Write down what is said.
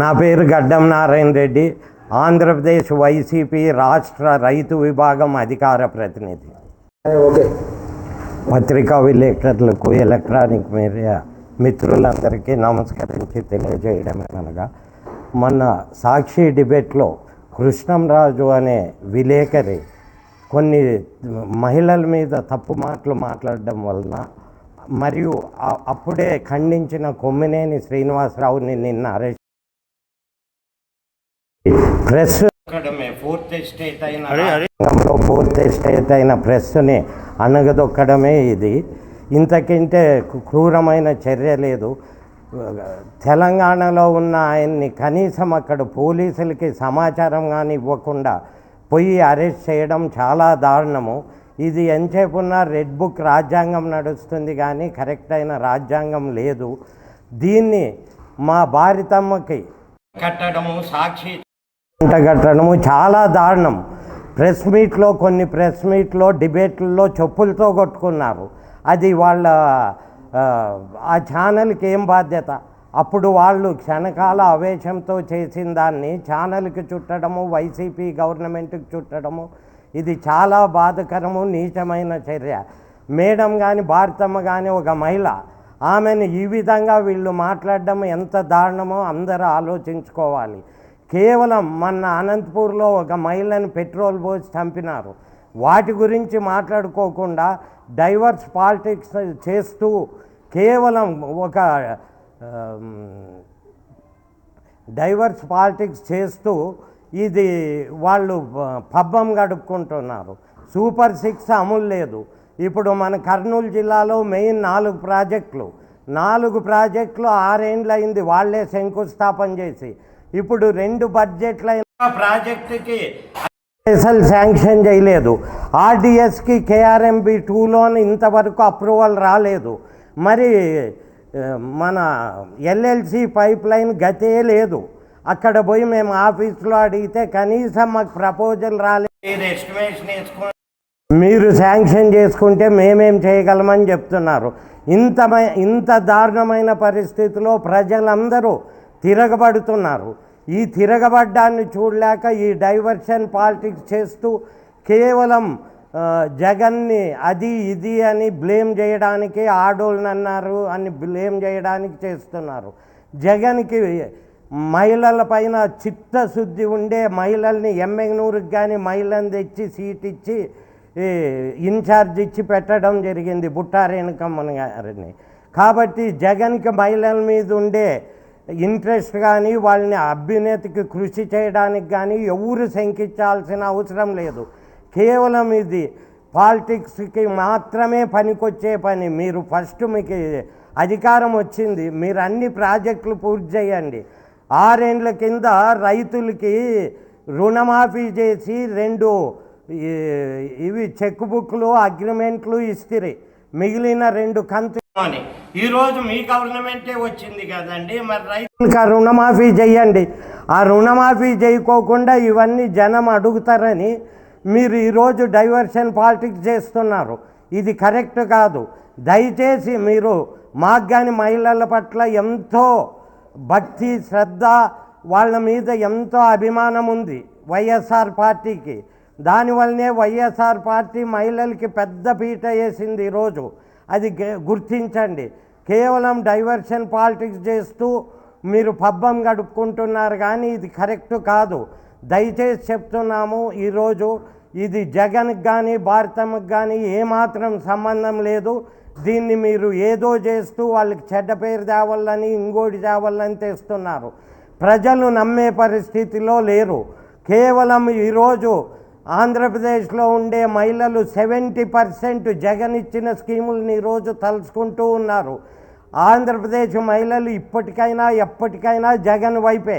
నా పేరు గడ్డం నారాయణ రెడ్డి. ఆంధ్రప్రదేశ్ వైసీపీ రాష్ట్ర రైతు విభాగం అధికార ప్రతినిధి. ఓకే. పత్రికా విలేకరులకు ఎలక్ట్రానిక్ మీడియా మిత్రులందరికీ నమస్కరించి తెలియజేయడం అనగా మొన్న సాక్షి డిబేట్లో కృష్ణంరాజు అనే విలేకరి కొన్ని మహిళల మీద తప్పు మాటలు మాట్లాడడం వలన మరియు అప్పుడే ఖండించిన కొమ్మినేని శ్రీనివాసరావుని నిన్న అరెస్ట్ ప్రెస్ ఫోర్త్ స్టేట్ అయిన పూర్తి స్టేట్ అయిన ప్రెస్ని అణగదొక్కడమే ఇది. ఇంతకంటే క్రూరమైన చర్య లేదు. తెలంగాణలో ఉన్న ఆయన్ని కనీసం అక్కడ పోలీసులకి సమాచారం కానీ ఇవ్వకుండా పోయి అరెస్ట్ చేయడం చాలా దారుణము. ఇది ఎంతసేపు ఉన్న రెడ్ బుక్ రాజ్యాంగం నడుస్తుంది కానీ కరెక్ట్ అయిన రాజ్యాంగం లేదు. దీన్ని మా భారతమ్మకి కట్టడము సాక్షి కట్టడము చాలా దారుణం. ప్రెస్ మీట్లో కొన్ని ప్రెస్ మీట్లో డిబేట్లలో చెప్పులతో కొట్టుకున్నారు. అది వాళ్ళ ఆ, ఆ ఛానల్కి ఏం బాధ్యత? అప్పుడు వాళ్ళు క్షణకాల ఆవేశంతో చేసిన దాన్ని ఛానల్కి చుట్టడము వైసీపీ గవర్నమెంట్కి చుట్టడము ఇది చాలా బాధకరము నీచమైన చర్య. మేడం కానీ భారతమ్మ కానీ ఒక మహిళ ఆమెను ఈ విధంగా వీళ్ళు మాట్లాడడం ఎంత దారుణమో అందరూ ఆలోచించుకోవాలి. కేవలం మన అనంతపూర్లో ఒక మహిళను పెట్రోల్ పోసి చంపినారు. వాటి గురించి మాట్లాడుకోకుండా డైవర్స్ పాలిటిక్స్ చేస్తూ కేవలం ఒక డైవర్స్ పాలిటిక్స్ చేస్తూ ఇది వాళ్ళు పబ్బం గడుపుకుంటున్నారు. సూపర్ సిక్స్ అమలు లేదు. ఇప్పుడు మన కర్నూలు జిల్లాలో మెయిన్ నాలుగు ప్రాజెక్టులు. నాలుగు ప్రాజెక్టులు ఆరేండ్లు అయింది వాళ్ళే శంకుస్థాపన చేసి. ఇప్పుడు రెండు బడ్జెట్లైన ప్రాజెక్టుకి అసలు శాంక్షన్ చేయలేదు. ఆర్డిఎస్కి కేఆర్ఎంబి టూలోని ఇంతవరకు అప్రూవల్ రాలేదు. మరి మన ఎల్ఎల్సి పైప్ లైన్ గతే లేదు. అక్కడ పోయి మేము ఆఫీస్లో అడిగితే కనీసం మాకు ప్రపోజల్ రాలేదు మీరు శాంక్షన్ చేసుకుంటే మేమేం చేయగలమని చెప్తున్నారు. ఇంత ఇంత దారుణమైన పరిస్థితిలో ప్రజలందరూ తిరగబడుతున్నారు. ఈ తిరగబడ్డాన్ని చూడలేక ఈ డైవర్షన్ పాలిటిక్స్ చేస్తూ కేవలం జగన్ని అది ఇది అని బ్లేమ్ చేయడానికి ఆడోళ్ళని అన్నారు అని బ్లేమ్ చేయడానికి చేస్తున్నారు. జగన్కి మహిళల పైన చిత్తశుద్ధి ఉండే మహిళల్ని ఎమ్మెగ్నూరుకి కానీ మహిళని తెచ్చి సీట్ ఇచ్చి ఇన్ఛార్జ్ ఇచ్చి పెట్టడం జరిగింది బుట్టారేణుకమ్మన్ గారిని. కాబట్టి జగన్కి మహిళల మీద ఉండే ఇంట్రెస్ట్ కానీ వాళ్ళని అభ్యున్నతికి కృషి చేయడానికి కానీ ఎవరు శంకించాల్సిన అవసరం లేదు. కేవలం ఇది పాలిటిక్స్కి మాత్రమే పనికొచ్చే పని. మీరు ఫస్ట్ మీకు అధికారం వచ్చింది. మీరు అన్ని ప్రాజెక్టులు పూర్తి చేయండి. ఆరేండ్ల కింద రైతులకి రుణమాఫీ చేసి రెండు ఇవి చెక్ బుక్లు అగ్రిమెంట్లు ఇస్తిరి. మిగిలిన రెండు కంతు ఈరోజు మీ గవర్నమెంటే వచ్చింది కదండి మరి రైతులకు ఆ రుణమాఫీ చేయండి ఆ రుణమాఫీ చేయకోకుండా ఇవన్నీ జనం అడుగుతారని మీరు ఈరోజు డైవర్షన్ పాలిటిక్స్ చేస్తున్నారు. ఇది కరెక్ట్ కాదు. దయచేసి మీరు మాకు కానీ మహిళల పట్ల ఎంతో భక్తి శ్రద్ధ వాళ్ళ మీద ఎంతో అభిమానం ఉంది వైఎస్ఆర్ పార్టీకి. దానివల్లనే వైఎస్ఆర్ పార్టీ మహిళలకి పెద్ద పీట వేసింది ఈరోజు. అది గె- గుర్తించండి. కేవలం డైవర్షన్ పాలిటిక్స్ చేస్తూ మీరు పబ్బం గడుపుకుంటున్నారు కానీ ఇది కరెక్ట్ కాదు. దయచేసి చెప్తున్నాము ఈరోజు ఇది జగన్కి కానీ భారతంకి కానీ ఏమాత్రం సంబంధం లేదు. దీన్ని మీరు ఏదో చేస్తూ వాళ్ళకి చెడ్డ పేరు తేవాలని ఇంకోటి తేవాలని తెస్తున్నారు. ప్రజలు నమ్మే పరిస్థితిలో లేరు. కేవలం ఈరోజు ఆంధ్రప్రదేశ్లో ఉండే మహిళలు సెవెంటీ పర్సెంట్ జగన్ ఇచ్చిన స్కీములను ఈరోజు తలుచుకుంటూ ఉన్నారు. ఆంధ్రప్రదేశ్ మహిళలు ఇప్పటికైనా ఎప్పటికైనా జగన్ వైపే.